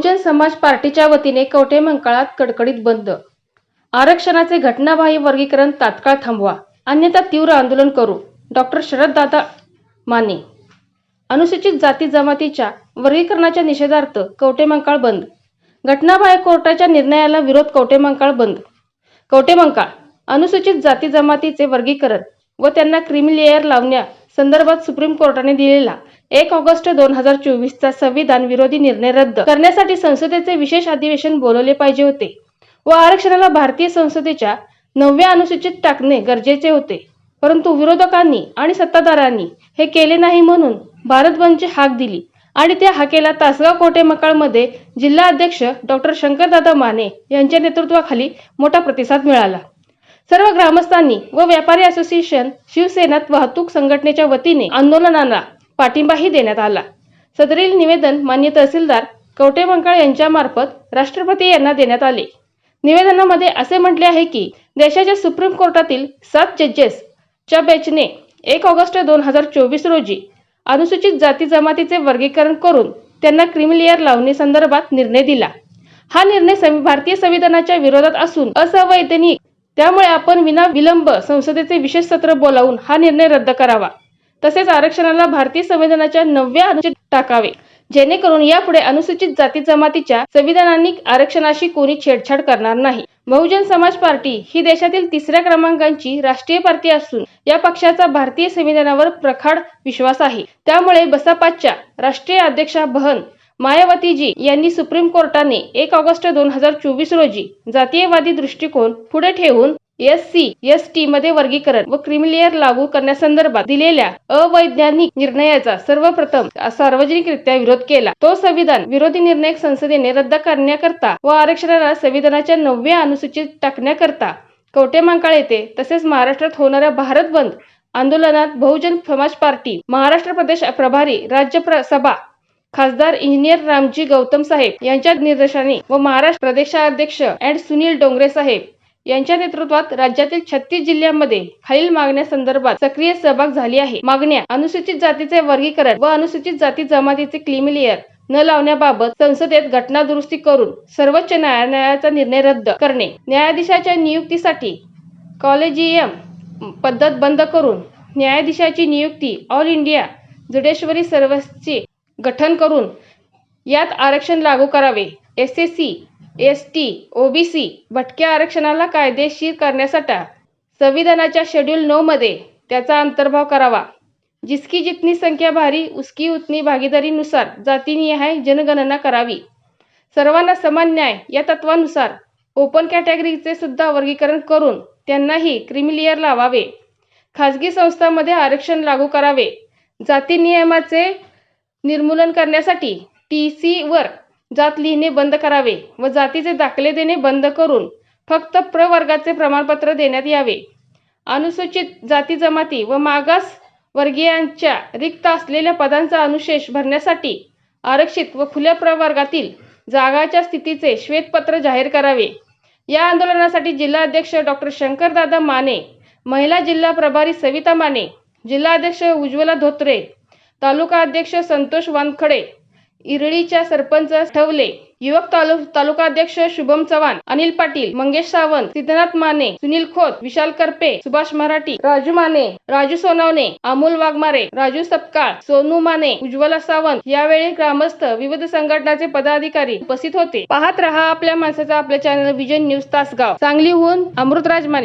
बहुजन समाज पार्टीच्या वतीने कवठे मंकाळात कडकडीत बंद. आरक्षणाचे घटनाबाह्य वर्गीकरण तात्काळ थांबवा. अन्यथा तीव्र आंदोलन करू. डॉक्टर शरददादा माने. अनुसूचित जाती जमातीच्या वर्गीकरणाच्या निषेधार्थ कवटेमंकाळ बंद. घटनाबाह्य कोर्टाच्या निर्णयाला विरोध कवटेमंकाळ बंद. कवटेमंकाळ अनुसूचित जाती जमातीचे वर्गीकरण व त्यांना क्रिमिलेअर लावण्या संदर्भात सुप्रीम कोर्टाने दिलेला एक ऑगस्ट दोन हजार चोवीसचा संविधान विरोधी निर्णय रद्द करण्यासाठी संसदेचे विशेष अधिवेशन बोलवले पाहिजे होते व आरक्षणाला भारतीय संसदेच्या नवव्या अनुसूचित टाकणे गरजेचे होते. परंतु विरोधकांनी आणि सत्ताधारांनी हे केले नाही म्हणून भारत बंदची हाक दिली आणि त्या हाकेला तासगाव कोटे मकाळमध्ये जिल्हा अध्यक्ष डॉक्टर शंकरदादा माने यांच्या नेतृत्वाखाली मोठा प्रतिसाद मिळाला. सर्व ग्रामस्थांनी व व्यापारी असोसिएशन शिवसेनात वाहतूक संघटनेच्या वतीने आंदोलनाला पाठिंबाही देण्यात आला. सदरील निवेदन मान्य तहसीलदार कवटे मंकाळ यांच्यामार्फत राष्ट्रपती यांना देण्यात आले. निवेदनामध्ये असे म्हटले आहे की देशाच्या सुप्रीम कोर्टातील सात जजेस च्या बेंचने एक ऑगस्ट दोन हजार चोवीस रोजी अनुसूचित जाती जमातीचे वर्गीकरण करून त्यांना क्रिमिलियर लावणी संदर्भात निर्णय दिला. हा निर्णय भारतीय संविधानाच्या विरोधात असून असंवैधानिक त्यामुळे आपण विना विलंब संसदेचे विशेष सत्र बोलावून हा निर्णय रद्द करावा. तसेच आरक्षणाला भारतीय संविधानाच्या नवव्या अनुसूचित टाकावे. जेणेकरून यापुढे अनुसूचित जाती जमातीच्या संविधानांनी आरक्षणाशी कोणी छेडछाड करणार नाही. बहुजन समाज पार्टी ही देशातील तिसऱ्या क्रमांकाची राष्ट्रीय पार्टी असून या पक्षाचा भारतीय संविधानावर प्रखाड विश्वास आहे. त्यामुळे बसपाच्या राष्ट्रीय अध्यक्षा बहन मायावतीजी यांनी सुप्रीम कोर्टाने एक ऑगस्ट दोन हजार चोवीस रोजी जातीयवादी दृष्टिकोन पुढे ठेवून एस सी एस टी मध्ये वर्गीकरण व क्रिमिलियर लागू करण्यासंदर्भात दिलेल्या अवैज्ञानिक निर्णयाचा सर्वप्रथम सार्वजनिकरित्या विरोध केला. तो संविधान विरोधी निर्णय संसदेने रद्द करण्याकरता व आरक्षणाला संविधानाच्या नवव्या अनुसूचित टाकण्याकरता कवटेमांकाळ येथे तसेच महाराष्ट्रात होणाऱ्या भारत बंद आंदोलनात बहुजन समाज पार्टी महाराष्ट्र प्रदेश प्रभारी राज्य प्र- सभा खासदार इंजिनियर रामजी गौतम साहेब यांच्या निर्देशाने व महाराष्ट्र प्रदेशाध्यक्ष अँड सुनील डोंगरे साहेब यांच्या नेतृत्वात राज्यातील छत्तीस जिल्ह्यांमध्ये खालील मागण्यासंदर्भात सक्रिय सहभाग झाली आहे. मागण्या अनुसूचित जातीचे वर्गीकरण व अनुसूचित जाती जमातीचे क्लिमिलियर न लावण्याबाबत संसदेत घटना दुरुस्ती करून सर्वोच्च न्यायालयाचा निर्णय रद्द करणे. न्यायाधीशाच्या नियुक्तीसाठी कॉलेजियम पद्धत बंद करून न्यायाधीशाची नियुक्ती ऑल इंडिया जुडेश्वरी सर्व्हिसचे गठन करून यात आरक्षण लागू करावे. S S C S T OBC भटक्या आरक्षणाला कायदेशीर करण्यासाठी संविधानाच्या शेड्यूल नऊ मध्ये त्याचा अंतर्भाव करावा. जिसकी जितनी संख्या भारी उसकी उतनी भागीदारीनुसार जातीनिहाय जनगणना करावी. सर्वांना समान न्याय या तत्वानुसार ओपन कॅटेगरीचे सुद्धा वर्गीकरण करून त्यांनाही क्रिमिलियर लावावे. खाजगी संस्थांमध्ये आरक्षण लागू करावे. जाती नियमाचे निर्मूलन करण्यासाठी टी सीवर जात लिहिणे बंद करावे व जातीचे दाखले देणे बंद करून फक्त प्रवर्गाचे प्रमाणपत्र देण्यात यावे. अनुसूचित जाती जमाती व मागास वर्गीयांच्या रिक्त असलेल्या पदांचा अनुशेष भरण्यासाठी आरक्षित व खुल्या प्रवर्गातील जागाच्या स्थितीचे श्वेतपत्र जाहीर करावे. या आंदोलनासाठी जिल्हाध्यक्ष डॉक्टर शंकरदादा माने महिला जिल्हा प्रभारी सविता माने जिल्हाध्यक्ष उज्ज्वला धोत्रे तालुका अध्यक्ष संतोष वानखडे इरळीच्या सरपंच ठवले. युवक तालु तालुकाध्यक्ष शुभम चव्हाण अनिल पाटील मंगेश सावंत सिद्धनाथ माने सुनील खोत विशाल करपे सुभाष मराठी राजू माने राजू सोनवणे अमोल वाघमारे राजू सपकाळ सोनू माने उज्ज्वला सावंत यावेळी ग्रामस्थ विविध संघटनाचे पदाधिकारी उपस्थित होते. पाहत रहा आपल्या माणसाचा आपल्या चॅनल विजन न्यूज तासगाव. सांगलीहून अमृतराज माने.